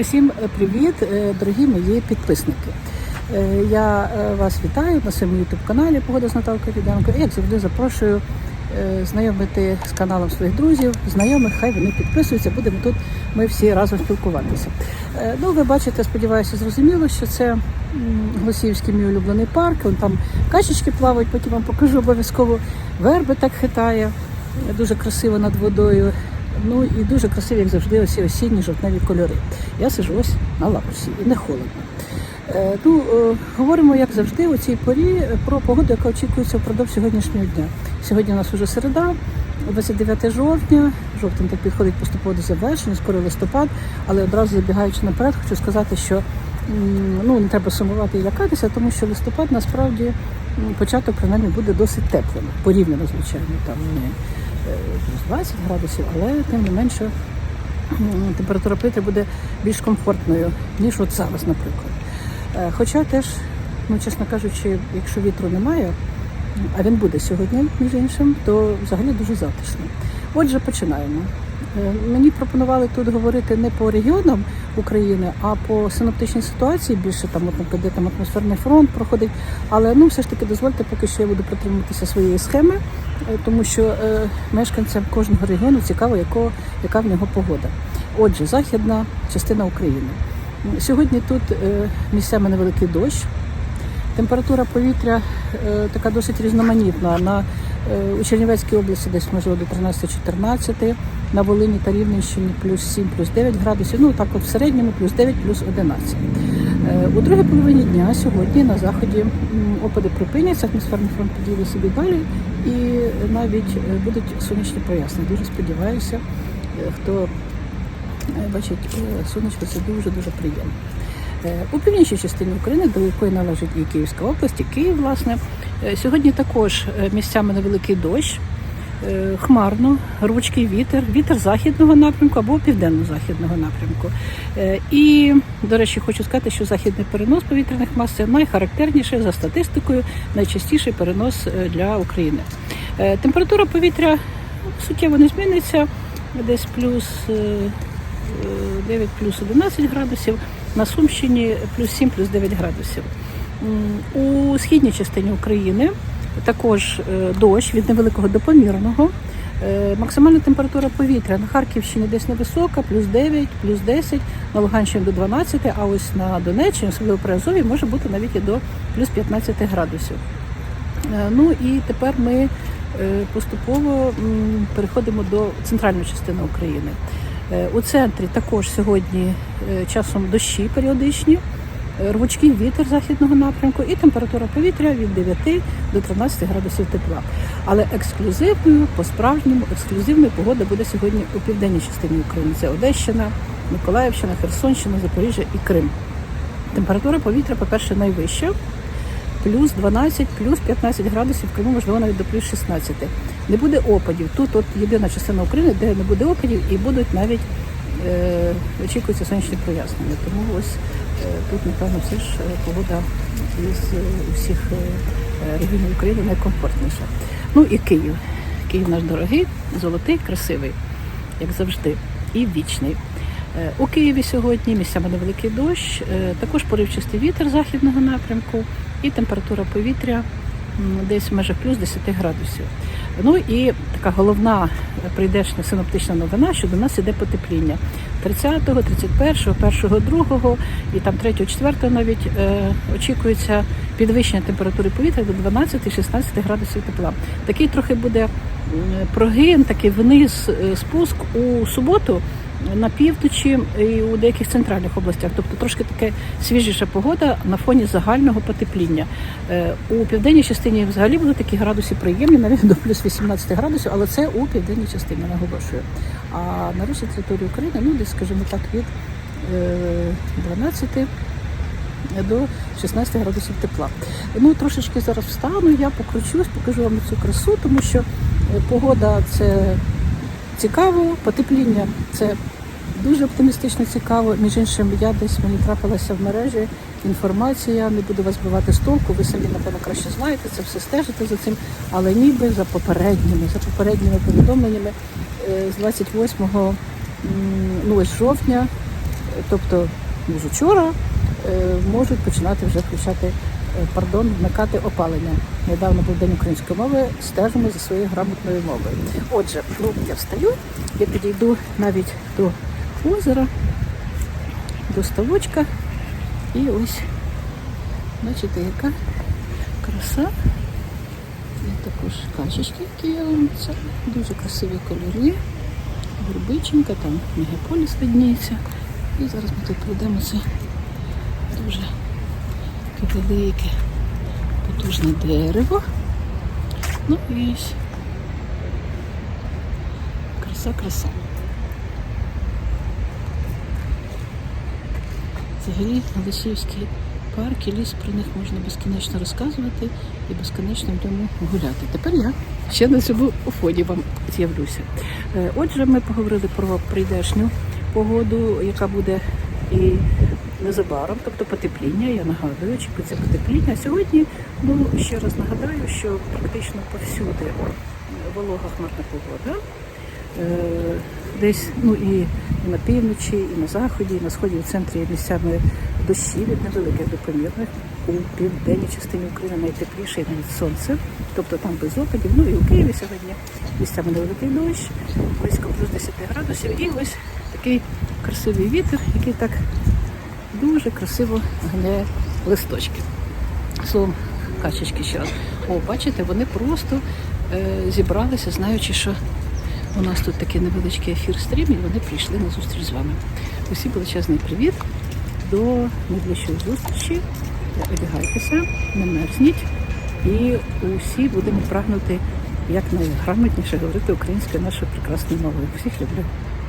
Усім привіт, е, дорогі мої підписники. Е, Я е, вас вітаю на своєму youtube каналі Погода з Наталкою Ріденко. І як завжди запрошую е, знайомити з каналом своїх друзів, знайомих, хай вони підписуються. Будемо тут ми всі разом спілкуватися. Е, Ну, ви бачите, сподіваюся, зрозуміло, що це м, Голосіївський мій улюблений парк. Вон там качечки плавають, потім вам покажу обов'язково. Верби так хитає, дуже красиво над водою. Ну і дуже красиві, як завжди, оці осінні жовтневі кольори. Я сижу ось на лавочці і не холодно. Е, Ну, е, говоримо, як завжди, у цій порі про погоду, яка очікується впродовж сьогоднішнього дня. Сьогодні у нас вже середа, 29 жовтня. Жовтень так підходить поступово до завершення, скоро листопад, але одразу забігаючи наперед, хочу сказати, що ну, не треба сумувати і лякатися, тому що листопад насправді початок принаймні буде досить теплим, порівняно, звичайно, там 20 градусів, але тим не менше температура плити буде більш комфортною, ніж от зараз, наприклад. Е, Хоча теж, ну чесно кажучи, якщо вітру немає, а він буде сьогодні, між іншим, то взагалі дуже затишно. Отже, починаємо. Е, Мені пропонували тут говорити не по регіонам України, а по синоптичній ситуації. Більше там, от, де там атмосферний фронт проходить. Але ну все ж таки дозвольте, поки що я буду притримуватися своєї схеми, е, тому що е, мешканцям кожного регіону цікаво, яко, яка в нього погода. Отже, західна частина України. Сьогодні тут е, місцями невеликий дощ. Температура повітря е, така досить різноманітна. На, у Чернівецькій області десь можливо до 13-14, на Волині та Рівненщині плюс 7, плюс 9 градусів. Ну так от в середньому плюс 9, плюс 11. Е, у другій половині дня сьогодні на заході опади припиняться, атмосферний фронт підійде собі далі і навіть е, будуть сонячні прояснення. Дуже сподіваюся, е, хто Бачить, сонечко це дуже-дуже приємно. Е, У північній частині України, до якої належить і Київська область, і Київ, власне, е, сьогодні також е, місцями невеликий дощ, хмарно, ручкий вітер, вітер західного напрямку або південно-західного напрямку. І, до речі, хочу сказати, що західний перенос повітряних мас це найхарактерніший за статистикою, найчастіший перенос для України. Температура повітря суттєво не зміниться, десь плюс. е, 9 плюс 11 градусів, на Сумщині плюс 7 плюс 9 градусів. У східній частині України також е, дощ від невеликого до помірного. Е, Максимальна температура повітря на Харківщині десь невисока, плюс 9, плюс 10, на Луганщині до 12, а ось на Донеччині, особливо при Азові, може бути навіть і до плюс 15 градусів. Е, Ну і тепер ми поступово переходимо до центральної частини України. Е, У центрі також сьогодні е, часом дощі періодичні, е, рвучкий вітер західного напрямку і температура повітря від 9 до 13 градусів тепла. Але ексклюзивною, по-справжньому, ексклюзивною погода буде сьогодні у південній частині України. Це Одещина, Миколаївщина, Херсонщина, Запоріжжя і Крим. Температура повітря, по-перше, найвища. Плюс 12, плюс 15 градусів, в Криму, можливо, навіть до плюс 16. Не буде опадів. Тут от єдина частина України, де не буде опадів, і будуть навіть е, очікуються сонячні прояснення. Тому ось е, тут, напевно, все ж е, погода із е, усіх е, регіонів України найкомфортніша. Ну і Київ. Київ наш дорогий, золотий, красивий, як завжди, і вічний. У Києві сьогодні місцями невеликий дощ, також поривчастий вітер західного напрямку і температура повітря десь в межах плюс 10 градусів. Ну і така головна е, прийдешня синоптична новина, що до нас іде потепління. 30-го, 31-го, 1-го, 2-го і там 3-го, 4-го навіть е, очікується підвищення температури повітря до 12-16 градусів тепла. Такий трохи буде прогин, такий вниз е, спуск у суботу на півночі і у деяких центральних областях, тобто трошки таке свіжіша погода на фоні загального потепління. Е, У південній частині взагалі будуть такі градуси приємні, навіть до плюс 18 градусів, але це у південній частині наголошую. А на решті території України, ну десь, скажімо так, від е, 12 до 16 градусів тепла. Ну трошечки зараз встану, я покручусь, покажу вам цю красу, тому що е, погода це цікаво, потепління це дуже оптимістично цікаво. Між іншим, я десь мені трапилася в мережі інформація, не буду вас збивати з толку, ви самі, напевно, краще знаєте, це все стежите за цим, але ніби за попередніми, за попередніми повідомленнями е, з 28 ну, ось жовтня тобто з учора е, можуть починати вже включати, пардон, вмикати опалення. Недавно був день української мови, стежимо за своєю грамотною мовою. Отже, ну я встаю, я підійду навіть до озера, до ставочка, і ось бачите, яка краса. І також качечки, які я вам це дуже красиві кольори. Горбиченька, там мегаполіс видніється. І зараз ми тут пройдемо це дуже таке велике, потужне дерево. Ну і краса, краса. Взагалі Галисівський парк і ліс про них можна безкінечно розказувати і безкінечно в ньому гуляти. Тепер я ще на цьому фоні вам з'явлюся. Е, Отже, ми поговорили про прийдешню погоду, яка буде і незабаром, тобто потепління. Я нагадую, очікується потепління. Сьогодні, ну ще раз нагадаю, що практично повсюди волога хмарна погода. Е, Десь ну і, на півночі, і на заході, і на сході, і в центрі місцями дощі від невеликих до. У південній частині України найтепліше навіть сонце, тобто там без опадів. Ну і у Києві сьогодні місцями невеликий дощ, близько плюс 10 градусів. І ось такий красивий вітер, який так дуже красиво гне листочки. Словом, качечки ще раз. О, бачите, вони просто е, зібралися, знаючи, що у нас тут такий невеличкий ефір стрім, і вони прийшли на зустріч з вами. Усі величезний привіт. До найближчої зустрічі. Одягайтеся, не мерзніть. І усі будемо прагнути як найграмотніше говорити українською нашою прекрасною мовою. Всіх люблю.